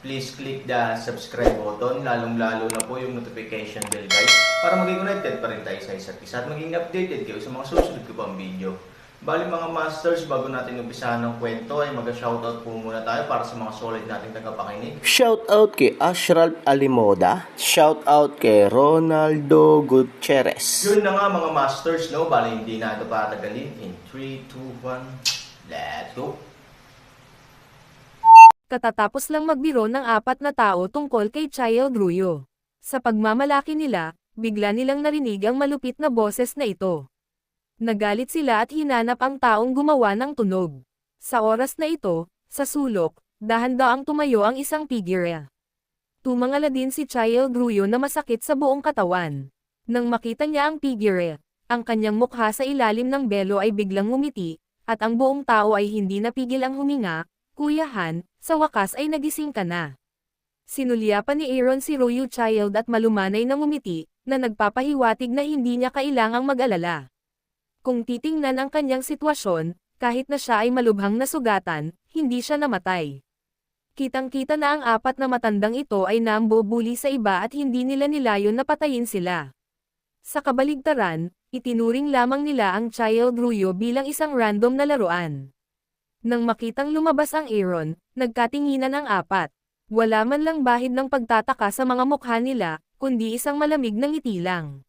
please click the subscribe button, lalong-lalo na po yung notification bell guys, para maging connected pa rin tayo sa isa't isa at maging updated kayo sa mga susunod ko pang video. Bali mga masters, bago natin umpisahan ng kwento ay mag-shoutout po muna tayo para sa mga solid nating tagapakinig. Shout out kay Ashraf Alimoda. Shout out kay Ronaldo Gutierrez. Yun na nga mga masters, no? Bali hindi na ito patagalin. In 3, 2, 1, let's go! Katatapos lang magbiro ng apat na tao tungkol kay Child Gruyo. Sa pagmamalaki nila, bigla nilang narinig ang malupit na boses na ito. Nagalit sila at hinanap ang taong gumawa ng tunog. Sa oras na ito, sa sulok, dahan-daang tumayo ang isang figure. Tumangala din si Child Gruyo na masakit sa buong katawan. Nang makita niya ang figure, ang kanyang mukha sa ilalim ng belo ay biglang ngumiti, at ang buong tao ay hindi napigil ang huminga, Kuya Han, sa wakas ay nagising ka na. Sinulyapan ni Aaron si Royu Child at malumanay na ngumiti, na nagpapahiwatig na hindi niya kailangang mag-alala. Kung titingnan ang kanyang sitwasyon, kahit na siya ay malubhang nasugatan, hindi siya namatay. Kitang-kita na ang apat na matandang ito ay nambubuli sa iba at hindi nila nilayon na patayin sila. Sa kabaligtaran, itinuring lamang nila ang Child Ruyo bilang isang random na laruan. Nang makitang lumabas ang Aaron, nagkatinginan ang apat. Wala man lang bahid ng pagtataka sa mga mukha nila, kundi isang malamig na ngiti lang.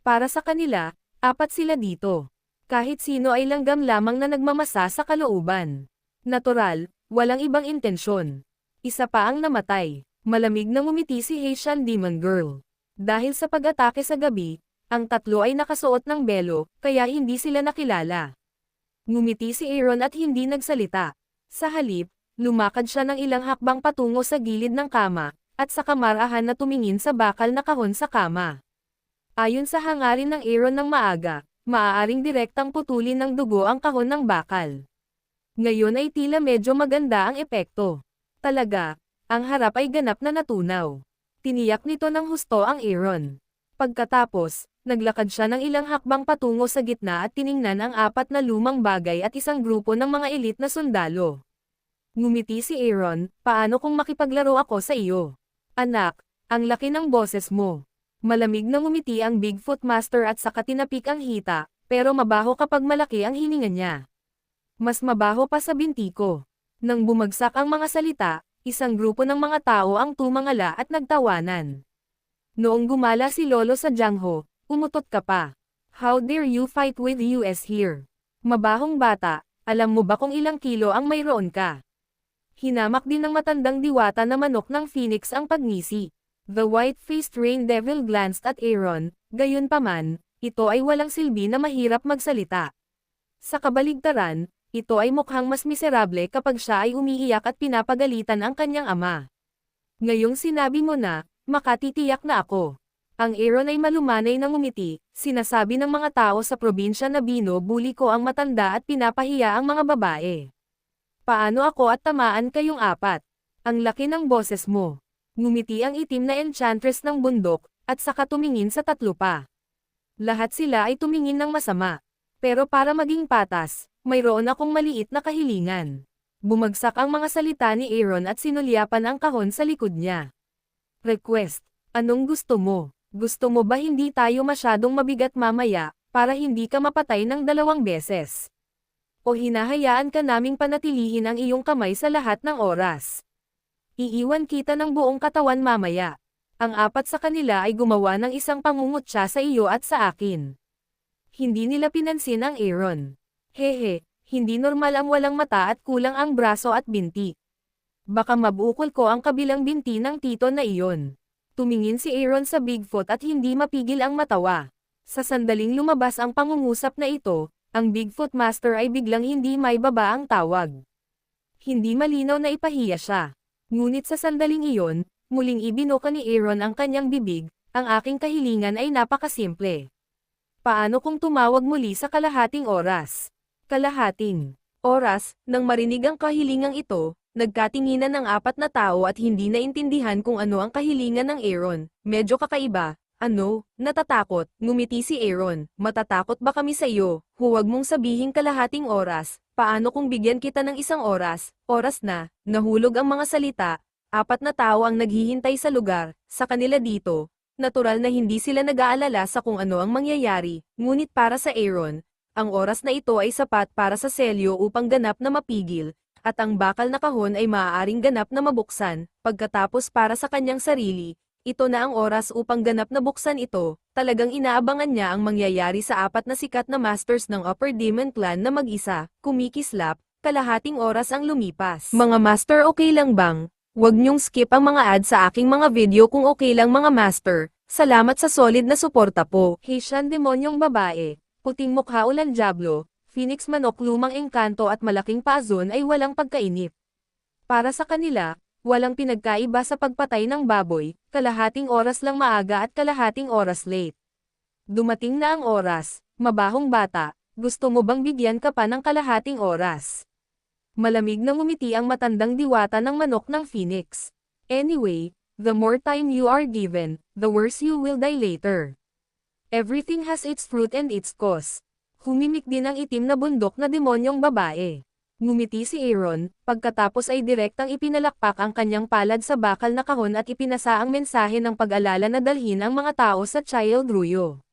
Para sa kanila, apat sila dito. Kahit sino ay langgam lamang na nagmamasa sa kalooban. Natural, walang ibang intensyon. Isa pa ang namatay. Malamig na ngumiti si Haitian Demon Girl. Dahil sa pag-atake sa gabi, ang tatlo ay nakasuot ng belo, kaya hindi sila nakilala. Ngumiti si Aaron at hindi nagsalita. Sa halip, lumakad siya ng ilang hakbang patungo sa gilid ng kama, at sa kamarahan na tumingin sa bakal na kahon sa kama. Ayon sa hangarin ng Aaron ng maaga, maaaring direktang putulin ng dugo ang kahon ng bakal. Ngayon ay tila medyo maganda ang epekto. Talaga, ang harap ay ganap na natunaw. Tiniyak nito ng husto ang Aaron. Pagkatapos, naglakad siya ng ilang hakbang patungo sa gitna at tiningnan ang apat na lumang bagay at isang grupo ng mga elit na sundalo. Ngumiti si Aaron, paano kung makipaglaro ako sa iyo? Anak, ang laki ng boses mo. Malamig na ngumiti ang Bigfoot Master at saka tinapik ang hita, pero mabaho kapag malaki ang hininga niya. Mas mabaho pa sa binti ko. Nang bumagsak ang mga salita, isang grupo ng mga tao ang tumangala at nagtawanan. Noong gumala si Lolo sa Jangho, umutot ka pa. How dare you fight with US here? Mabahong bata, alam mo ba kung ilang kilo ang mayroon ka? Hinamak din ng matandang diwata na manok ng Phoenix ang pagngisi. The white-faced rain devil glanced at Aaron, gayon paman, ito ay walang silbi na mahirap magsalita. Sa kabaligtaran, ito ay mukhang mas miserable kapag siya ay umiiyak at pinapagalitan ang kanyang ama. Ngayong sinabi mo na, makatitiyak na ako. Ang Aaron ay malumanay ng umiti, sinasabi ng mga tao sa probinsya na binubuli ko ang matanda at pinapahiya ang mga babae. Paano ako at tamaan kayong apat? Ang laki ng boses mo. Ngumiti ang itim na enchantress ng bundok, at saka tumingin sa tatlo pa. Lahat sila ay tumingin ng masama. Pero para maging patas, mayroon akong maliit na kahilingan. Bumagsak ang mga salita ni Aaron at sinulyapan ang kahon sa likod niya. Request, anong gusto mo? Gusto mo ba hindi tayo masyadong mabigat mamaya, para hindi ka mapatay ng dalawang beses? O hinahayaan ka naming panatilihin ang iyong kamay sa lahat ng oras? Iiwan kita ng buong katawan mamaya. Ang apat sa kanila ay gumawa ng isang pangungutya sa iyo at sa akin. Hindi nila pinansin ang Aaron. Hehe, hindi normal ang walang mata at kulang ang braso at binti. Baka mabukol ko ang kabilang binti ng tito na iyon. Tumingin si Aaron sa Bigfoot at hindi mapigil ang matawa. Sa sandaling lumabas ang pangungusap na ito, ang Bigfoot Master ay biglang hindi may baba ang tawag. Hindi malinaw na ipahiya siya. Ngunit sa sandaling iyon, muling ibinuka ni Aaron ang kanyang bibig, ang aking kahilingan ay napakasimple. Paano kung tumawag muli sa kalahating oras? Kalahating oras, nang marinig ang kahilingang ito, nagkatinginan ng apat na tao at hindi naintindihan kung ano ang kahilingan ng Aaron. Medyo kakaiba, ano, natatakot, ngumiti si Aaron, matatakot ba kami sa iyo, huwag mong sabihing kalahating oras, paano kung bigyan kita ng isang oras, oras na, nahulog ang mga salita, apat na tao ang naghihintay sa lugar, sa kanila dito, natural na hindi sila nag-aalala sa kung ano ang mangyayari, ngunit para sa Aaron, ang oras na ito ay sapat para sa selyo upang ganap na mapigil, at ang bakal na kahon ay maaaring ganap na mabuksan, pagkatapos para sa kanyang sarili, ito na ang oras upang ganap na buksan ito, talagang inaabangan niya ang mangyayari sa apat na sikat na masters ng Upper Demon Clan na mag-isa, kumikislap, kalahating oras ang lumipas. Mga master okay lang bang? Huwag niyong skip ang mga ad sa aking mga video kung okay lang mga master. Salamat sa solid na suporta po. Haitian demonyong babae, puting mukha ulan diablo, phoenix manok lumang engkanto at malaking paazon ay walang pagkainip. Para sa kanila, walang pinagkaiba sa pagpatay ng baboy, kalahating oras lang maaga at kalahating oras late. Dumating na ang oras, mabahong bata, gusto mo bang bigyan ka pa ng kalahating oras? Malamig na ngumiti ang matandang diwata ng manok ng phoenix. Anyway, the more time you are given, the worse you will die later. Everything has its fruit and its cause. Humimik din ang itim na bundok na demonyong babae. Ngumiti si Aaron, pagkatapos ay direktang ipinalakpak ang kanyang palad sa bakal na kahon at ipinasa ang mensahe ng pag-alala na dalhin ang mga tao sa Child Ruyo.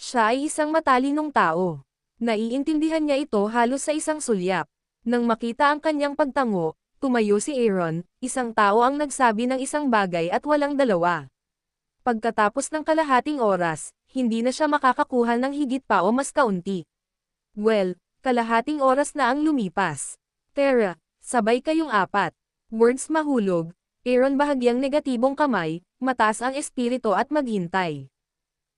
Siya ay isang matalinong tao. Naiintindihan niya ito halos sa isang sulyap. Nang makita ang kanyang pagtango, tumayo si Aaron, isang tao ang nagsabi ng isang bagay at walang dalawa. Pagkatapos ng kalahating oras, hindi na siya makakakuha ng higit pa o mas kaunti. Well, kalahating oras na ang lumipas. Tara, sabay kayong apat. Words mahulog, Aaron bahagyang negatibong kamay, mataas ang espiritu at maghintay.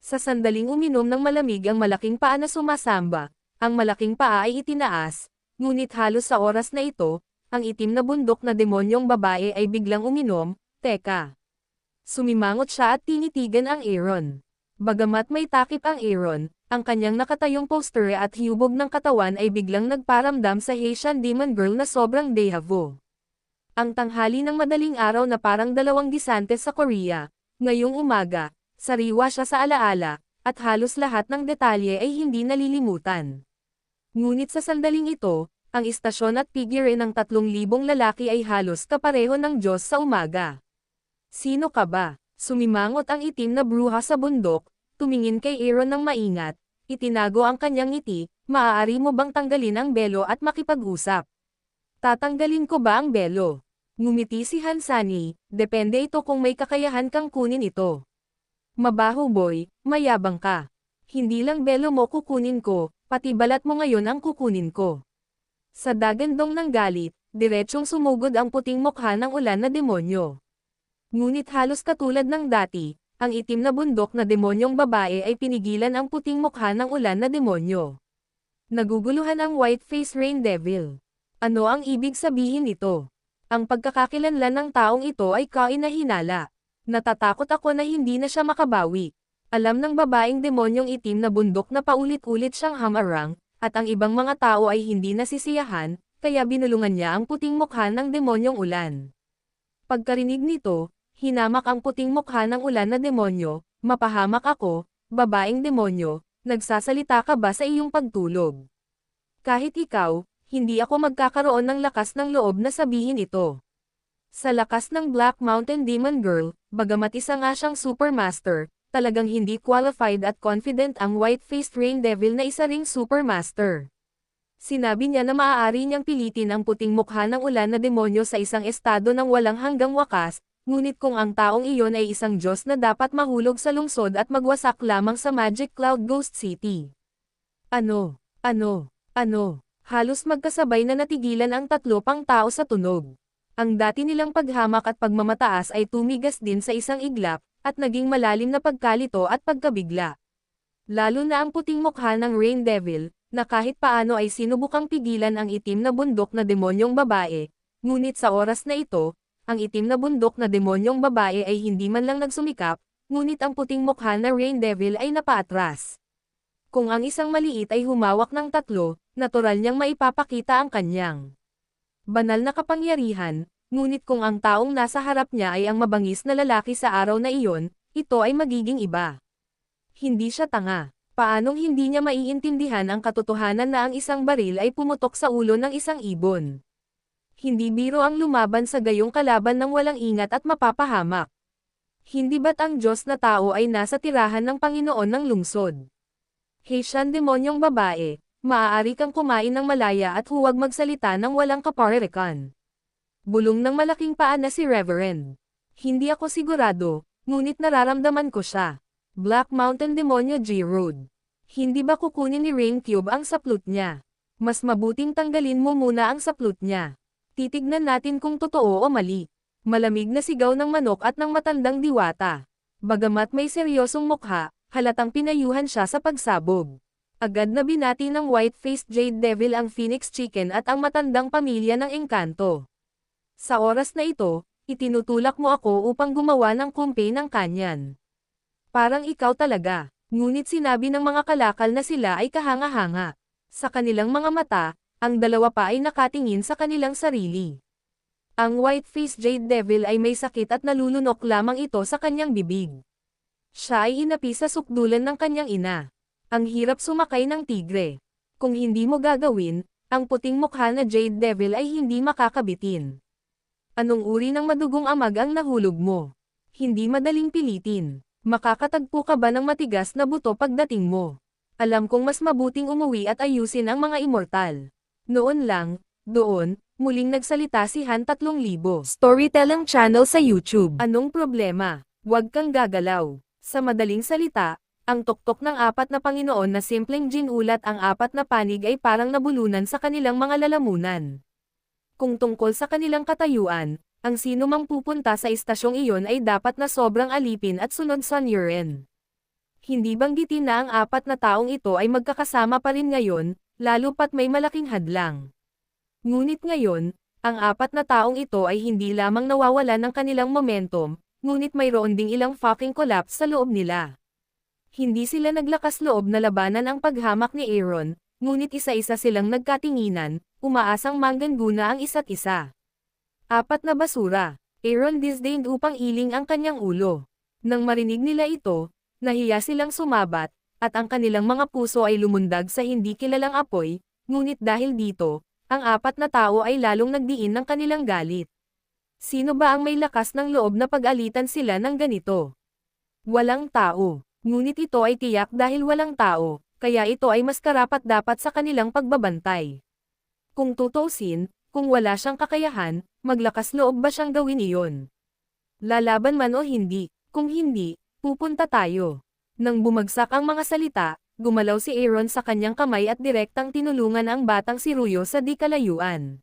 Sa sandaling uminom ng malamig ang malaking paa na sumasamba, ang malaking paa ay itinaas, ngunit halos sa oras na ito, ang itim na bundok na demonyong babae ay biglang uminom, teka. Sumimangot siya at tinitigan ang Aaron. Bagamat may takip ang Aaron, ang kanyang nakatayong poster at hiyubog ng katawan ay biglang nagparamdam sa Haitian Demon Girl na sobrang deja vu. Ang tanghali ng madaling araw na parang dalawang gisante sa Korea, ngayong umaga, sariwa siya sa alaala, at halos lahat ng detalye ay hindi nalilimutan. Ngunit sa sandaling ito, ang istasyon at figure ng tatlong libong lalaki ay halos kapareho ng Diyos sa umaga. Sino ka ba? Sumimangot ang itim na bruha sa bundok, tumingin kay Aaron ng maingat, itinago ang kanyang ngiti, maaari mo bang tanggalin ang belo at makipag-usap? Tatanggalin ko ba ang belo? Ngumiti si Hansani, depende ito kung may kakayahan kang kunin ito. Mabaho boy, mayabang ka. Hindi lang belo mo kukunin ko, pati balat mo ngayon ang kukunin ko. Sa dagandong ng galit, diretsyong sumugod ang puting mukha ng ulan na demonyo. Ngunit halos katulad ng dati, ang itim na bundok na demonyong babae ay pinigilan ang puting mukha ng ulan na demonyo. Naguguluhan ang white-face rain devil. Ano ang ibig sabihin nito? Ang pagkakakilanlan ng taong ito ay kainahinala. Natatakot ako na hindi na siya makabawi. Alam ng babaeng demonyong itim na bundok na paulit-ulit siyang hamarang, at ang ibang mga tao ay hindi nasisiyahan, kaya binulungan niya ang puting mukha ng demonyong ulan. Pagkarinig nito, hinamak ang puting mukha ng ulan na demonyo, mapahamak ako, babaeng demonyo, nagsasalita ka ba sa iyong pagtulog? Kahit ikaw, hindi ako magkakaroon ng lakas ng loob na sabihin ito. Sa lakas ng Black Mountain Demon Girl, bagamat isa nga siyang Supermaster, talagang hindi qualified at confident ang white-faced Rain Devil na isa ring Supermaster. Sinabi niya na maaari niyang pilitin ang puting mukha ng ulan na demonyo sa isang estado ng walang hanggang wakas, ngunit kung ang taong iyon ay isang Diyos na dapat mahulog sa lungsod at magwasak lamang sa Magic Cloud Ghost City. Ano, ano, ano, halos magkasabay na natigilan ang tatlo pang tao sa tunog. Ang dati nilang paghamak at pagmamataas ay tumigas din sa isang iglap, at naging malalim na pagkalito at pagkabigla. Lalo na ang puting mukha ng Rain Devil, na kahit paano ay sinubukang pigilan ang itim na bundok na demonyong babae, ngunit sa oras na ito, ang itim na bundok na demonyong babae ay hindi man lang nagsumikap, ngunit ang puting mukha na Rain Devil ay napaatras. Kung ang isang maliit ay humawak ng tatlo, natural niyang maipapakita ang kanyang banal na kapangyarihan, ngunit kung ang taong nasa harap niya ay ang mabangis na lalaki sa araw na iyon, ito ay magiging iba. Hindi siya tanga. Paanong hindi niya maiintindihan ang katotohanan na ang isang baril ay pumutok sa ulo ng isang ibon? Hindi biro ang lumaban sa gayong kalaban ng walang ingat at mapapahamak. Hindi ba't ang Diyos na tao ay nasa tirahan ng Panginoon ng lungsod? Haitian demonyong babae, maaari kang kumain ng malaya at huwag magsalita ng walang kaparerikan. Bulong ng malaking paa na si Reverend. Hindi ako sigurado, ngunit nararamdaman ko siya. Black Mountain Demonyo G Road. Hindi ba kukunin ni Rain Cube ang saplot niya? Mas mabuting tanggalin mo muna ang saplot niya. Titignan natin kung totoo o mali. Malamig na sigaw ng manok at ng matandang diwata. Bagamat may seryosong mukha, halatang pinayuhan siya sa pagsabog. Agad na binati ng white-faced Jade Devil ang Phoenix Chicken at ang matandang pamilya ng Engkanto. Sa oras na ito, itinutulak mo ako upang gumawa ng kumpe ng kanyan. Parang ikaw talaga, ngunit sinabi ng mga kalakal na sila ay kahanga-hanga. Sa kanilang mga mata, ang dalawa pa ay nakatingin sa kanilang sarili. Ang white-faced Jade Devil ay may sakit at nalulunok lamang ito sa kanyang bibig. Siya ay inapi sa sukdulan ng kanyang ina. Ang hirap sumakay ng tigre. Kung hindi mo gagawin, ang puting mukha na Jade Devil ay hindi makakabitin. Anong uri ng madugong amag ang nahulog mo? Hindi madaling pilitin. Makakatagpo ka ba ng matigas na buto pagdating mo? Alam kong mas mabuting umuwi at ayusin ang mga immortal. Noon lang, doon, muling nagsalita si Han 3000. Storytelling channel sa YouTube. Anong problema? Huwag kang gagalaw. Sa madaling salita, ang tuktok ng apat na Panginoon na simpleng ginulat ang apat na panig ay parang nabulunan sa kanilang mga lalamunan. Kung tungkol sa kanilang katayuan, ang sino mang pupunta sa istasyong iyon ay dapat na sobrang alipin at sunod sa urine. Hindi banggitin na ang apat na taong ito ay magkakasama pa rin ngayon, lalo pat may malaking hadlang. Ngunit ngayon, ang apat na taong ito ay hindi lamang nawawala ng kanilang momentum, ngunit mayroon ding ilang fucking collapse sa loob nila. Hindi sila naglakas loob na labanan ang paghamak ni Aaron, ngunit isa-isa silang nagkatinginan, umaasang mangganguna ang isa't isa. Apat na basura. Aaron disdained upang iling ang kanyang ulo. Nang marinig nila ito, nahiya silang sumabat, at ang kanilang mga puso ay lumundag sa hindi kilalang apoy, ngunit dahil dito, ang apat na tao ay lalong nagdiin ng kanilang galit. Sino ba ang may lakas ng loob na pag-alitan sila ng ganito? Walang tao. Ngunit ito ay tiyak dahil walang tao, kaya ito ay mas karapat dapat sa kanilang pagbabantay. Kung tutusin, kung wala siyang kakayahan, maglakas loob ba siyang gawin iyon? Lalaban man o hindi, kung hindi, pupunta tayo. Nang bumagsak ang mga salita, gumalaw si Aaron sa kanyang kamay at direktang tinulungan ang batang si Ruyo sa di kalayuan.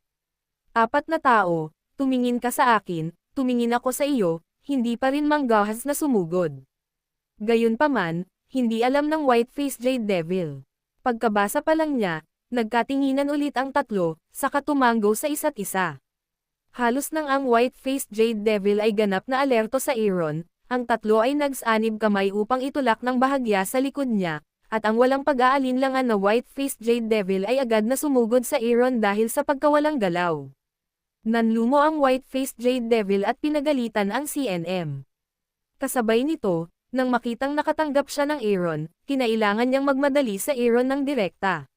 Apat na tao, tumingin ka sa akin, tumingin ako sa iyo, hindi pa rin manggahas na sumugod. Gayunpaman, hindi alam ng white-faced Jade Devil. Pagkabasa pa lang niya, nagkatinginan ulit ang tatlo, saka tumanggo sa isa't isa. Halos nang ang white-faced Jade Devil ay ganap na alerto sa Aaron, ang tatlo ay nagsanib kamay upang itulak ng bahagya sa likod niya, at ang walang pag-aalinlangan na white-faced Jade Devil ay agad na sumugod sa Aaron dahil sa pagkawalang galaw. Nanlumo ang white-faced Jade Devil at pinagalitan ang CNM. Kasabay nito, nang makitang nakatanggap siya ng Aaron, kinailangan niyang magmadali sa Aaron ng direkta.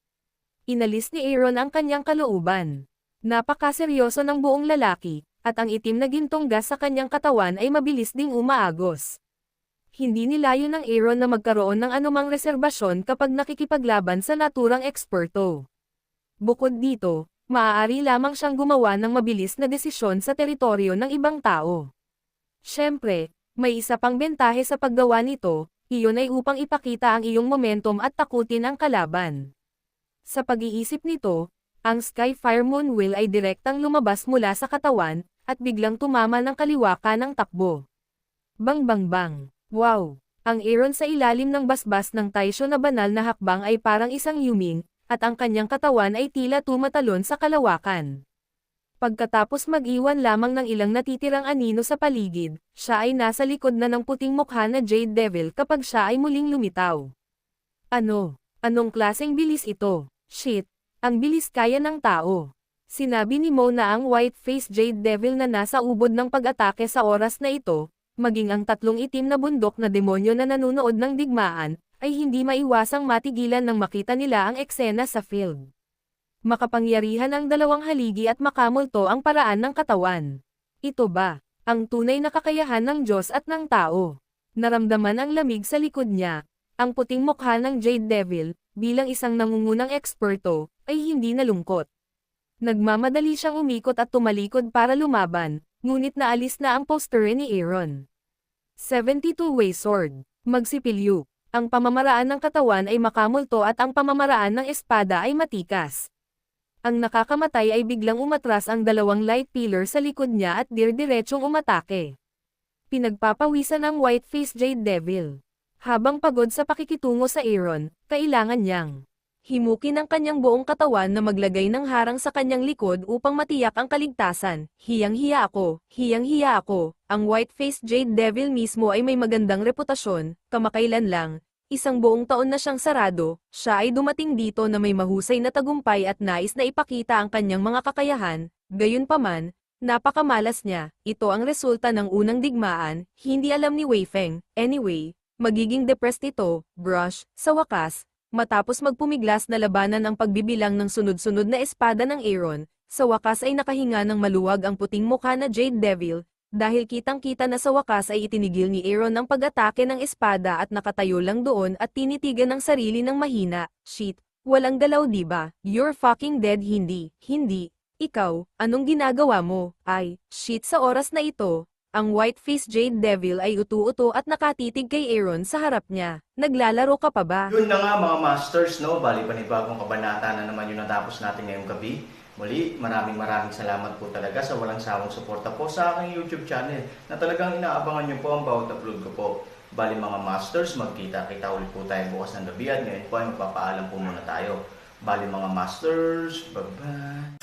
Inalis ni Aaron ang kanyang kalooban. Napakaseryoso ng buong lalaki, at ang itim na gintong gas sa kanyang katawan ay mabilis ding umaagos. Hindi nilayo ng Aaron na magkaroon ng anumang reserbasyon kapag nakikipaglaban sa naturang eksperto. Bukod dito, maaari lamang siyang gumawa ng mabilis na desisyon sa teritoryo ng ibang tao. Siyempre, may isa pang bentahe sa paggawa nito, iyon ay upang ipakita ang iyong momentum at takutin ang kalaban. Sa pag-iisip nito, ang Skyfire Moon Wheel ay direktang lumabas mula sa katawan, at biglang tumama ng kaliwaka ng takbo. Bang bang bang. Wow! Ang Aaron sa ilalim ng basbas ng Taisho na banal na hakbang ay parang isang yuming, at ang kanyang katawan ay tila tumatalon sa kalawakan. Pagkatapos mag-iwan lamang ng ilang natitirang anino sa paligid, siya ay nasa likod na ng puting mukha na Jade Devil kapag siya ay muling lumitaw. Ano? Anong klaseng bilis ito? Shit, ang bilis kaya ng tao. Sinabi ni Mo na ang white-faced Jade Devil na nasa ubod ng pag-atake sa oras na ito, maging ang tatlong itim na bundok na demonyo na nanunood ng digmaan, ay hindi maiwasang matigilan nang makita nila ang eksena sa field. Makapangyarihan ang dalawang haligi at makamulto ang paraan ng katawan. Ito ba, ang tunay na kakayahan ng Diyos at ng tao? Naramdaman ang lamig sa likod niya. Ang puting mukha ng Jade Devil, bilang isang nangungunang eksperto, ay hindi nalungkot. Nagmamadali siyang umikot at tumalikod para lumaban, ngunit naalis na ang poster ni Aaron. 72-way sword, magsipilyo. Ang pamamaraan ng katawan ay makamulto at ang pamamaraan ng espada ay matikas. Ang nakakamatay ay biglang umatras ang dalawang light pillar sa likod niya at dirdiretsong umatake. Pinagpapawisan ang white-faced Jade Devil. Habang pagod sa pakikitungo sa Aaron, kailangan niyang himukin ang kanyang buong katawan na maglagay ng harang sa kanyang likod upang matiyak ang kaligtasan. Hiyang-hiya ako, hiyang-hiya ako. Ang white-faced Jade Devil mismo ay may magandang reputasyon, kamakailan lang, isang buong taon na siyang sarado, siya ay dumating dito na may mahusay na tagumpay at nais na ipakita ang kanyang mga kakayahan, gayunpaman, napakamalas niya, ito ang resulta ng unang digmaan, hindi alam ni Wei Feng, anyway, magiging depressed ito, brush, sa wakas, matapos magpumiglas na labanan ang pagbibilang ng sunod-sunod na espada ng Aaron, sa wakas ay nakahinga ng maluwag ang puting mukha na Jade Devil, dahil kitang-kita na sa wakas ay itinigil ni Aaron ang pag-atake ng espada at nakatayo lang doon at tinitigan ng sarili ng mahina, shit, walang galaw diba, you're fucking dead hindi, hindi, ikaw, anong ginagawa mo, ay, shit sa oras na ito, ang white-faced Jade Devil ay utu-uto at nakatitig kay Aaron sa harap niya, naglalaro ka pa ba? Yun na nga mga masters, no? Bali panibagong kabanata na naman yung natapos natin ngayong gabi. Muli, maraming maraming salamat po talaga sa walang sawang suporta po sa aking YouTube channel na talagang inaabangan nyo po ang bawat upload ko po. Bali mga masters, magkita-kita ulit po tayo bukas ng gabi at ngayon po ay magpapaalam po muna tayo. Bali mga masters, bye-bye!